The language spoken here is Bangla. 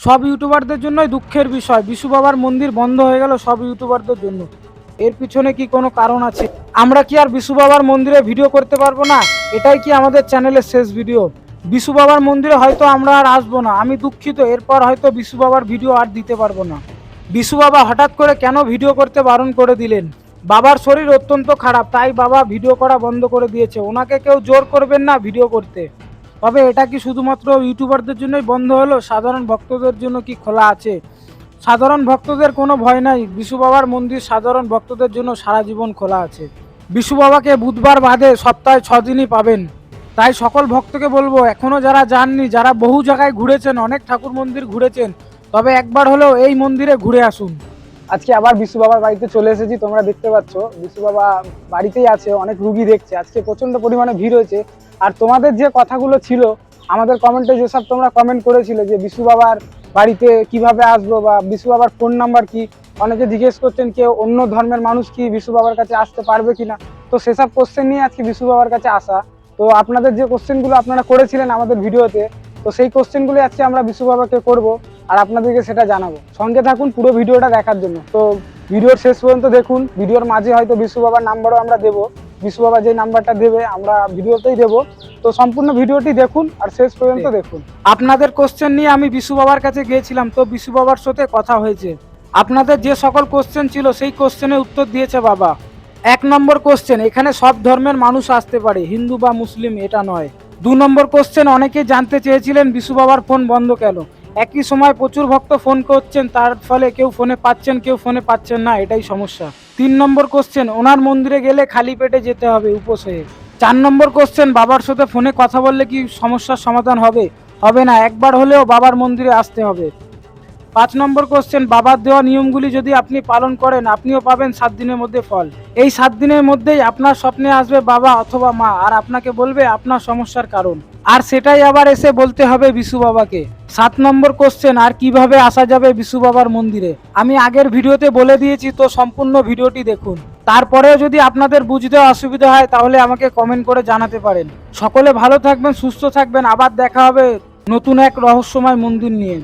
সব ইউটিউবারদের জন্যই দুঃখের বিষয়। বিশু বাবার মন্দির বন্ধ হয়ে গেল সব ইউটিউবারদের জন্য। এর পিছনে কি কোনো কারণ আছে? আমরা কি আর বিশু বাবার মন্দিরে ভিডিও করতে পারব না? এটাই কি আমাদের চ্যানেলের শেষ ভিডিও? বিশু বাবার মন্দিরে হয়তো আমরা আর আসব না। আমি দুঃখিত, এরপর হয়তো বিশু বাবার ভিডিও আর দিতে পারব না। বিশু বাবা হঠাৎ করে কেন ভিডিও করতে বারণ করে দিলেন? বাবার শরীর অত্যন্ত খারাপ, তাই বাবা ভিডিও করা বন্ধ করে দিয়েছে। ওনাকে কেউ জোর করবেন না ভিডিও করতে। তবে এটা কি শুধুমাত্র ইউটিউবারদের জন্যই বন্ধ হলো? সাধারণ ভক্তদের জন্য কি খোলা আছে? সাধারণ ভক্তদের কোনো ভয় নাই। বিশু বাবার মন্দির সাধারণ ভক্তদের জন্য সারা জীবন খোলা আছে। বিশু বাবাকে বুধবার বাদে সপ্তাহে ছ দিনই পাবেন। তাই সকল ভক্তকে বলব, এখনও যারা যাননি, যারা বহু জায়গায় ঘুরেছেন, অনেক ঠাকুর মন্দির ঘুরেছেন, তবে একবার হলেও এই মন্দিরে ঘুরে আসুন। আজকে আবার বিশু বাবার বাড়িতে চলে এসেছি, তোমরা দেখতে পাচ্ছ। বিশু বাবা বাড়িতেই আছে, অনেক রুগী দেখছে। আজকে প্রচণ্ড পরিমাণে ভিড় হয়েছে। আর তোমাদের যে কথাগুলো ছিল, আমাদের কমেন্টে যেসব তোমরা কমেন্ট করেছিলে যে বিশু বাবার বাড়িতে কীভাবে আসব বা বিশু বাবার ফোন নাম্বার কি, অনেকে জিজ্ঞেস করছেন কেউ অন্য ধর্মের মানুষ কি বিশু বাবার কাছে আসতে পারবে কিনা। তো সেসব কোশ্চেন নিয়ে আজকে বিশু বাবার কাছে আসা। তো আপনাদের যে কোশ্চেনগুলো আপনারা করেছিলেন আমাদের ভিডিওতে তো সেই কোশ্চেনগুলো আজকে আমরা বিশু বাবাকে করব। আর আপনাদেরকে সেটা জানাব। সঙ্গে থাকুন পুরো ভিডিওটা দেখার জন্য। তো ভিডিওর শেষ পর্যন্ত দেখুন ভিডিওর মাঝে হয়তো বিশু বাবার নাম্বারও আমরা দেবো। বিশু বাবা যে নাম্বারটা দেবে আমরা ভিডিওতেই দেবো। তো সম্পূর্ণ ভিডিওটি দেখুন আর শেষ পর্যন্ত দেখুন। আপনাদের কোশ্চেন নিয়ে আমি বিশু বাবার কাছে গিয়েছিলাম তো বিশু বাবার সাথে কথা হয়েছে। আপনাদের যে সকল কোশ্চেন ছিল সেই কোশ্চেনের উত্তর দিয়েছে বাবা। এক নম্বর কোশ্চেন এখানে সব ধর্মের মানুষ আসতে পারে হিন্দু বা মুসলিম এটা নয়। দু নম্বর কোশ্চেন অনেকে জানতে চেয়েছিলেন বিশু বাবার ফোন বন্ধ কেন? একই সময় প্রচুর ভক্ত ফোন করছেন, তার ফলে কেউ ফোনে পাচ্ছেন, কেউ ফোনে পাচ্ছেন না, এটাই সমস্যা। তিন নম্বর কোশ্চেন ওনার মন্দিরে গেলে খালি পেটে যেতে হবে উপোস হয়ে। চার নম্বর কোশ্চেন বাবার সাথে ফোনে কথা বললে কি সমস্যার সমাধান হবে? হবে না, একবার হলেও বাবার মন্দিরে আসতে হবে। পাঁচ নম্বর কোশ্চেন বাবার দেওয়া নিয়মগুলি যদি আপনি পালন করেন, আপনিও পাবেন সাত দিনের মধ্যে ফল। এই সাত দিনের মধ্যেই আপনার স্বপ্নে আসবে বাবা অথবা মা, আর আপনাকে বলবে আপনার সমস্যার কারণ। আর সেটাই আবার এসে বলতে হবে বিশু বাবাকে। সাত নম্বর কোশ্চেন আর কীভাবে আসা যাবে বিশু বাবার মন্দিরে? আমি আগের ভিডিওতে বলে দিয়েছি, তো সম্পূর্ণ ভিডিওটি দেখুন। তারপরেও যদি আপনাদের বুঝতে অসুবিধা হয়, তাহলে আমাকে কমেন্ট করে জানাতে পারেন। সকলে ভালো থাকবেন, সুস্থ থাকবেন, আবার দেখা হবে নতুন এক রহস্যময় মন্দির নিয়ে।